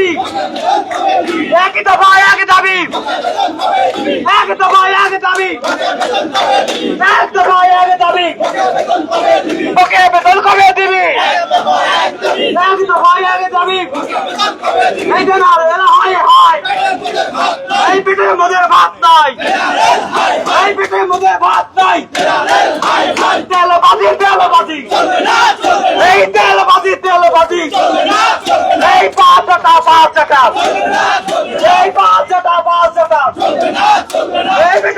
দাবি। একই দফা এক দাবি। এক দফা এক দাবি। এক দফা এক দাবি। ওকে, বেতন কবে দিবি। এক দফা এক দাবি। এই যে না এলা হয় হয়। এই পিঠের মধ্যে ভাত নাই। এই পিঠের মধ্যে ভাত নাই। পাঁচ টাকা এই পাঁচ টাকা পাঁচ টাকা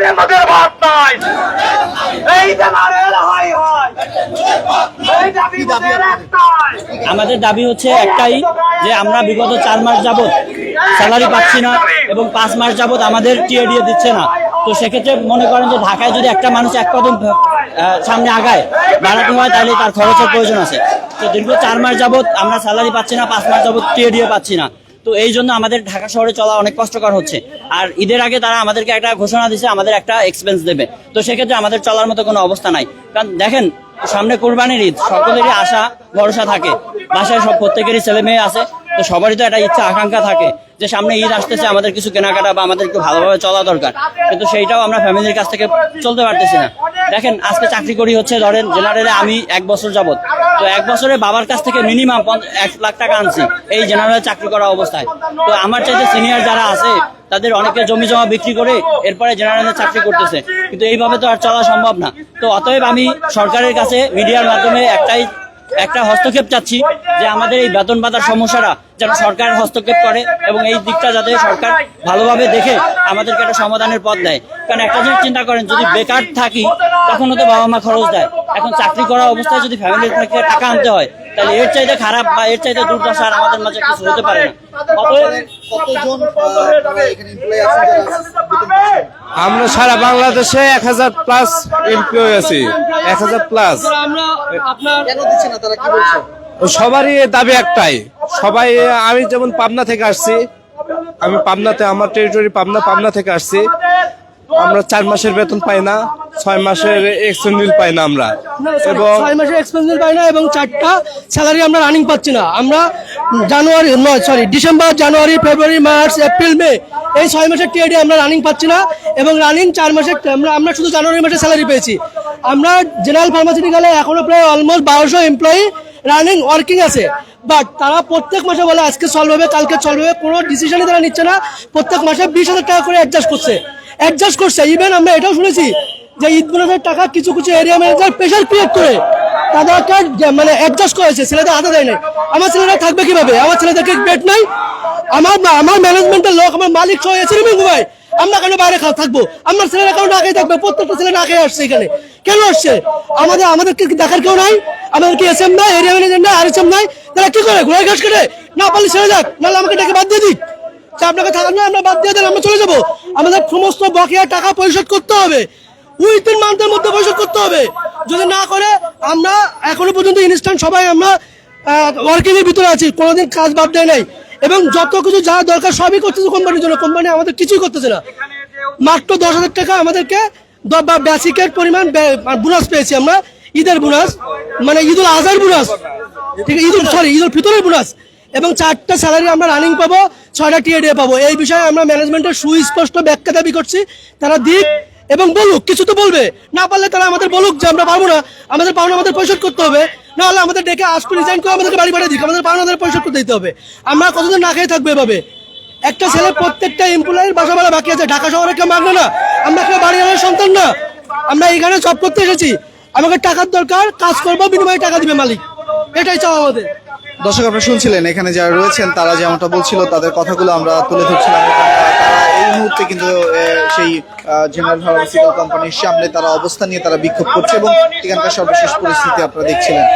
এই মধ্যে ভাত নাই। এই হয় হয়। এই দাবি একটাই। আমাদের দাবি হচ্ছে একটাই যে আমরা বিগত চার মাস যাবত স্যালারি পাচ্ছি না এবং পাঁচ মাস যাবত আমাদের টিএডিএ দিচ্ছে না। তো সেক্ষেত্রে মনে করেন যে ঢাকায় যদি একটা মানুষ এক কদম সামনে আগায় বাড়াতে হয় তাহলে তার খরচের প্রয়োজন আছে। তো দীর্ঘ চার মাস যাবত আমরা স্যালারি পাচ্ছি না পাঁচ মাস যাবত টিএডিএ পাচ্ছি না। তো এই জন্য আমাদের ঢাকা শহরে চলা অনেক কষ্টকর হচ্ছে। আর ঈদের আগে তারা আমাদেরকে একটা ঘোষণা দিছে, আমাদের একটা এক্সপেন্স দেবে। তো সেক্ষেত্রে আমাদের চলার মতো কোনো অবস্থা নাই। কারণ দেখেন, সামনে কোরবানির ঈদ, সকলেরই আশা, ভরসা থাকে। বাসায় সব প্রত্যেকেরই ছেলে মেয়ে আছে, তো সবারই তো একটা ইচ্ছা, আকাঙ্ক্ষা থাকে যে সামনে ঈদ আসতেছে, আমাদের কিছু কেনাকাটা বা আমাদের একটু ভালোভাবে চলা দরকার। কিন্তু সেইটাও আমরা ফ্যামিলির কাছ থেকে চলতে পারতেছি না। দেখেন, আজকে চাকরি করি হচ্ছে, ধরেন জেনারেলে আমি এক বছর যাবত তো এক বছরে বাবার কাছ থেকে মিনিমাম এক লাখ টাকা আনছি, এই জেনারেল চাকরি করা অবস্থায়। তো আমার চাইতে সিনিয়র যারা আছে, তাদের অনেকে জমি জমা বিক্রি করে এরপরে জেনারেলের চাকরি করতেছে। কিন্তু এইভাবে তো আর চলা সম্ভব না। তো অতএব আমি সরকারের কাছে মিডিয়ার মাধ্যমে একটাই একটা হস্তক্ষেপ চাচ্ছি যে আমাদের এই বেতন ভাতার সমস্যাটা যেন সরকার হস্তক্ষেপ করে এবং এই দিকটা যাতে সরকার ভালোভাবে দেখে আমাদেরকে একটা সমাধানের পথ দেয়। কারণ একটা জিনিস চিন্তা করেন যদি বেকার থাকি তখনও তো বাবা মা খরচ দেয়। এখন চাকরি করা অবস্থায় যদি ফ্যামিলির থেকে টাকা আনতে হয় তাহলে এর চাইতে খারাপ বা এর চাইতে দুর্দশা আর আমাদের মাঝে কিছু হতে পারে না। আমরা সারা বাংলাদেশে এক হাজার প্লাস এমপ্লয় আছি। এক হাজার প্লাস কেন দিচ্ছে না তারা কি বলছে সবারই দাবি একটাই। সবাই আমি যেমন পাবনা থেকে আসছি আমি পাবনাতে আমার টেরিটরি পাবনা পাবনা থেকে আসছি। আমরা চার মাসের বেতন পাই না ছয় মাসের এক্সটেন্ডিল পাই না আমরা। এবং ছয় মাসের এক্সপেন্সিভ পাই না এবং চারটা স্যালারি আমরা রানিং পাচ্ছি না। আমরা জানুয়ারি, নয় sorry December, January, February, March, April, May, এই ছয় মাসের টিএডি আমরা রানিং পাচ্ছি না এবং রানিং চার মাসের আমরা আমরা শুধু জানুয়ারি মাসে স্যালারি পেয়েছি। আমরা জেনারেল ফার্মাসিউটিক্যালে এখনও প্রায় অলমোস্ট বারোশো এমপ্লয়ি রানিং ওয়ার্কিং আছে। বাট তারা প্রত্যেক মাসে বলে আজকে সলভ হবে, কালকে সলভ হবে, কোনো ডিসিশনই তারা নিচ্ছে না। প্রত্যেক মাসে বিশ হাজার টাকা করে অ্যাডজাস্ট করছে। অ্যাডজাস্ট করছে ইভেন আমরা এটাও শুনেছি যে ঈদ টাকা কিছু কিছু এরিয়া ম্যানেজার প্রেশার ক্রিয়েট করে। তাদেরকে মানে অ্যাডজাস্ট করেছে, ছেলেদের হাতে দেয় নাই আমার ছেলেরা থাকবে কীভাবে? আমার ছেলেদেরকে বেড নাই। আমার আমার ম্যানেজমেন্টের লোক, আমার মালিক সহ নেবে আমরা কেন বাইরে খা- থাকব? আমার ছেলেরা কেন না থাকবে। প্রত্যেকটা ছেলে খেয়ে আসছে এখানে। কেন আসছে? আমাদের আমাদের কি দেখার কেউ নাই? আমাদের কি এসএম নাই? এরিয়া ম্যানেজার নাই? আর এসএম নাই? তারা কি করে? ঘোড়ায় ঘাস কেটে? না পারলে ছেড়ে যাক, নাহলে আমাকে ডেকে বাদ দিয়ে দিক। আপনাকে থাকার না আমরা বাদ দিয়ে দেন আমরা চলে যাব। আমাদের সমস্ত বকেয়া টাকা পরিশোধ করতে হবে। উইথিন মান্থের মধ্যে পরিশোধ করতে হবে। যদি না করে, আমরা এখনও পর্যন্ত ইনস্ট্যান্ট সবাই আমরা ওয়ার্কিং এর ভিতরে আছি, কোনোদিন কাজ বাদ দেয় নাই। এবং যত কিছু যা দরকার সবই করতেছে কোম্পানির জন্য। কোম্পানি আমাদের কিছুই করতেছে না। মাত্র দশ হাজার টাকা আমাদেরকে বেসিকের পরিমাণ বোনাস পেয়েছি আমরা। ঈদের বোনাস মানে ঈদুল আজহার বোনাস ঠিক আছে ঈদুল সরি ঈদুল ফিতরের বোনাস এবং চারটা স্যালারি আমরা রানিং পাবো, ছয়টা টিএডি পাবো। এই বিষয়ে আমরা ম্যানেজমেন্টের সুস্পষ্ট ব্যাখ্যা দাবি করছি। তারা দিক এবং বলুক, কিছু তো বলবে। না পারলে তারা আমাদের বলুক যে আমরা পারব না। আমাদের পাওনা আমাদের পরিশোধ করতে হবে। না হলে আমাদের ডেকে আসবে রিজাইন করে আমাদেরকে বাড়ি বাড়ি দিক। আমাদের পাওনা আমাদের পরিশোধ করতে দিতে হবে। আমরা কতদিন না খেয়ে থাকব এভাবে? একটা ছেলে প্রত্যেকটা এমপ্লয়ের বাসা ভাড়া বাকি আছে। ঢাকা শহরে কেউ মাগবে না। আমরা কেউ বাড়ি সন্তান না। আমরা এখানে জব করতে এসেছি। আমাকে টাকার দরকার, কাজ করব, বিনিময়ে টাকা দিবে মালিক। এটাই চাও আমাদের। দর্শক, আপনারা শুনছিলেন, এখানে যারা রয়েছেন, তারা যেমনটা বলছিল, তাদের কথাগুলো আমরা তুলে ধরছিলাম। এই মুহূর্তে কিন্তু সেই জেনারেল ফার্মাসিউটিক্যাল কোম্পানির সামনে তারা অবস্থান নিয়ে তারা বিক্ষোভ করছে এবং এখানকার সর্বশেষ পরিস্থিতি আপনারা দেখছিলেন।